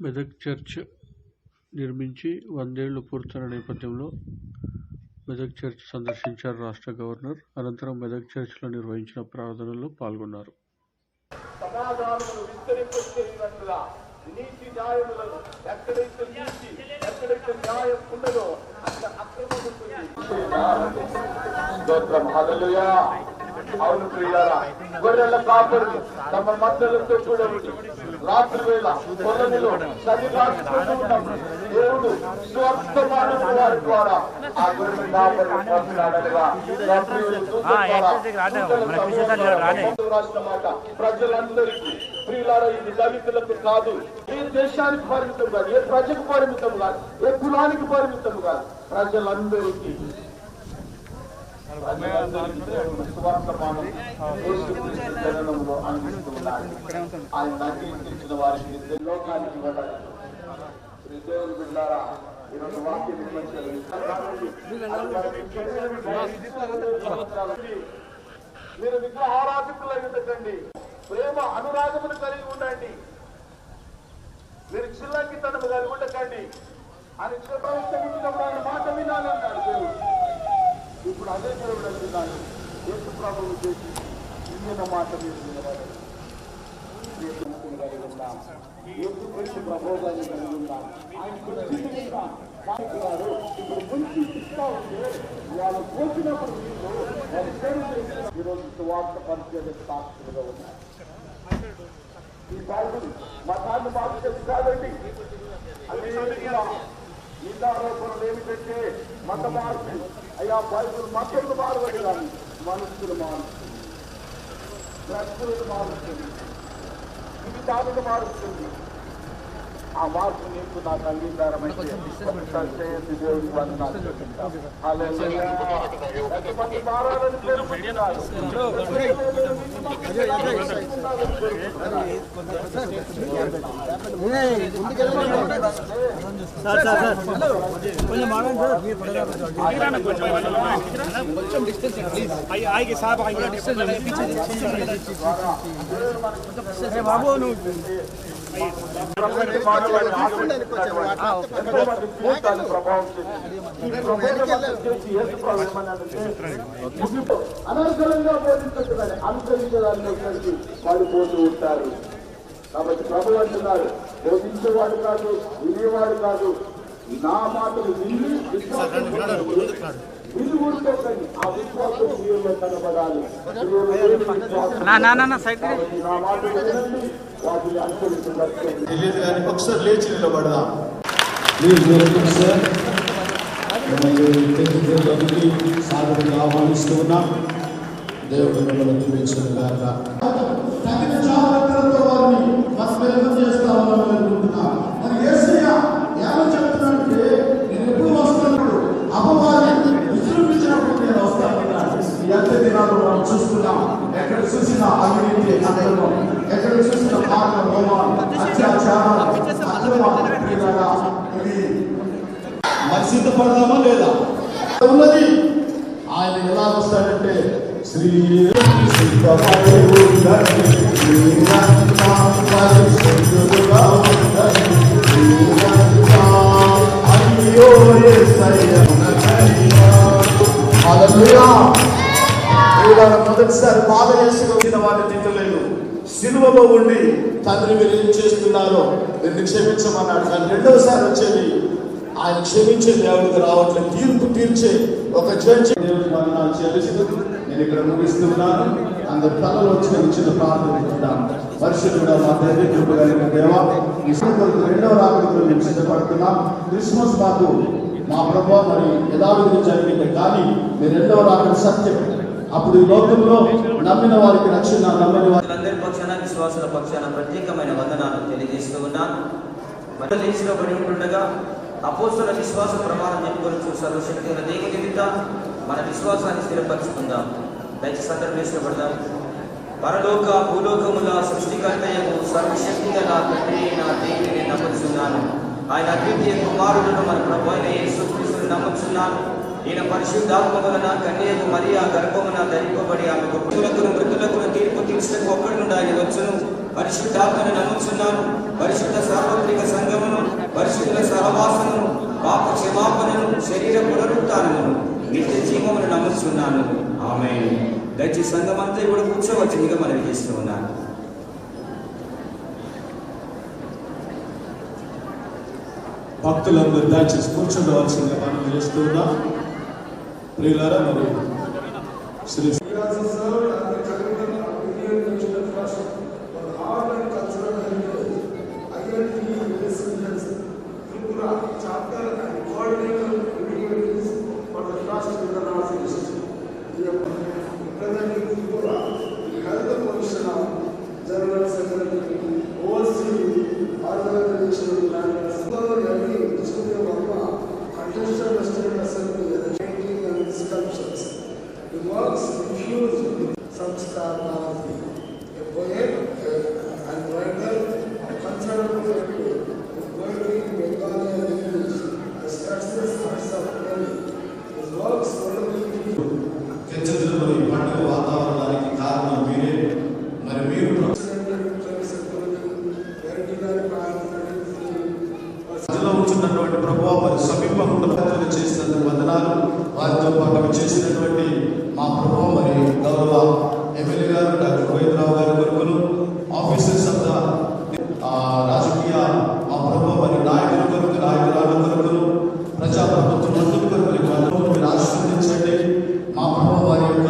Medak church నిర్మించి వందేళ్ళు పూర్తయిన నేపథ్యంలో మెదక్ చర్చ్ సందర్శించారు రాష్ట్ర గవర్నర్. అనంతరం మెదక్ చర్చ్లో నిర్వహించిన ప్రార్థనల్లో పాల్గొన్నారు. సమాధానమును విస్తరింపచేయనట్లుగా నీతి న్యాయములను ఎక్కడైతే నీతి ఎక్కడైతే న్యాయం ఉండదో అక్కడ అక్రమం ఉంటుంది స్తోత్రం. హల్లెలూయా. అవును ప్రియులారా గొర్రెల కాపరులు తమ మందలతో కూడా రాత్రి వేళ కొలనిలో చలి కాచుకుంటూ ఉన్నప్పుడు దేవుడు స్వర్తమానం వారి ద్వారా ఆ గొర్రెల కాపరులు పంపినాడనగా రాసిన మాట ప్రజలందరికీ ప్రియులారా ఇది దళితులకు కాదు. ఏ దేశానికి పరిమితం కాదు. ఏ ప్రజకు పరిమితం కాదు. ఏ కులానికి పరిమితం కాదు. ప్రజలందరికీ ఆయన వారికి లోకానికి వెళ్ళాలి బిడ్డారా ఈరోజు వాక్యం మీరు విగ్రహ ఆరాధకులై ప్రేమ అనురాగమును కలిగి ఉండండి మీరు చిల్లంకితనము కలిగి ఉండకండి. అని ప్రవేశించినప్పుడు ఆయన మాట వినాలన్నాడు దేవుడు. ఇప్పుడు అదే దేవుడు అంటున్నాడు యేసు ప్రభువు చేసి ఇందిన మాట మీరు వినవాలి యేసుని కలిగి కలిగి ఉన్నాం. ఇప్పుడు మంచి ఇస్తా ఉంటే వాళ్ళు పోసినప్పుడు వారి చేసిన ఈరోజు సువార్త పరిచయ సాక్షులుగా ఉన్నారు. ఈ బైబిల్ మతాన్ని మార్చేది కాదండి. ఏమిటంటే మత మార్పు. అయ్యా బైబిల్ మతలు మారవడి కానీ మనుషులు మారుస్తుంది ప్రజలు మారుస్తుంది జీవితాలను మారుస్తుంది ఆ మార్పు నీకు నాకు అంగీకారం అయితే ఒకసారి చేయొద్దు దేవుడికి వందనాలు చెల్లిస్తాం. హల్లెలూయా. ఎంతమంది మారాలని అనవసరంగా బోధించట్టు అనుసరించడానికి వాళ్ళు పోతూ ఉంటారు కాబట్టి ప్రభు అంటున్నారు బోధించేవాడు కాదు వినేవాడు కాదు నా మాటలు విని వీళ్ళు ఊరుకోకండి ఆ విశ్వాసం మీలో కనబడాలి నా మాట వినండి వాటిని అనుసరించబడుతుంది ఒకసారి లేచి దేవుడు మిమ్మల్ని కాక సిద్ధపడదామా లేదా? ఉన్నది. ఆయన ఎలా వస్తాడంటే శ్రీ సిద్ధపడి మొదటిసారి బాధ చేసి వచ్చిన వారిని తిట్టలేదు. సిలువలో ఉండి తండ్రి మీరు ఏం చేస్తున్నారో మీరు క్షమించమన్నాడు కానీ రెండవసారి వచ్చేది ఆయన క్షమించే దేవుడికి రావట్లేదు తీర్పు తీర్చే ఒక జడ్జి. దేవుడికి వందనాలు చెల్లిస్తూ నేను ఇక్కడ ముగిస్తున్నాను. అందరు తలలో వచ్చిన చిన్న ప్రార్థన పెట్టుకుంటాను పరిశుద్ధుడు మా తండ్రి కృప కలిగిన దేవ ఈ సందర్భంలో రెండవ రాకడతో మేము సిద్ధపడుతున్నాం. క్రిస్మస్ మాకు మా ప్రభావ మరి యథావిధిగా జరిగింది కానీ మీ రెండవ రాకడ సత్యం. అప్పుడు ఈ లోకంలో నమ్మిన వారికి రక్షణ నమ్మని వారికి అందరి పక్షాన విశ్వాసుల పక్షాన ప్రత్యేకమైన వందనాలు తెలియజేస్తూ ఉన్నాను. మరి ఉంటుండగా అపోస్తుల విశ్వాస ప్రమాణం చెప్పుకొచ్చు సర్వశక్తి ఉన్న దేవుని నిమిత్త మన విశ్వాసాన్ని స్థిరపరుచుకుందాం. దయచేసి సందర్భం వేసుకోబడదాం పరలోక భూలోకముల సృష్టికర్తయకు సర్వశక్తి గల తండ్రి నా దేవుని నమ్ముచున్నాను. ఆయన అద్వితీయ కుమారుడును మన ప్రభు అయిన యేసుక్రీస్తుని నమ్ముతున్నాను ఈయన పరిశుద్ధాత్మ వలన కన్యకు మరియా గర్భమున ధరింపబడి ఆమె మృతులకు మృతులకు తీర్పు తీర్చడానికి ఒక్కడి నుండి ఆయన వచ్చును. పరిశుద్ధాత్మను నమ్ముతున్నాను క్షమాపణను శరీర పునరుత్నను నిత్య జీవమును నమ్ముచున్నాను. ఆమె దయచి సంఘమంతా కూడా కూర్చోవచ్చునిగా మనం చేస్తూ ఉన్నాను భక్తులందరూ దయచేసి కూర్చుండవలసిందిగా మనం చేస్తూ ఉన్నాం. ప్రియులారా మరి శ్రీ ミュージック、そちらの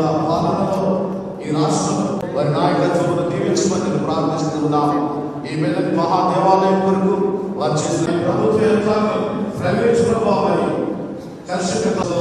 యొక్క పాలనలో ఈ రాష్ట్రం వారి నాయకత్వమును దీవించమని ప్రార్థిస్తున్నాం. ఈ మెదక్ మహాదేవాలయం కొరకు వారు చేసిన ప్రభుత్వ యంత్రాంగం ప్రవేశ ప్రభావం కలిసి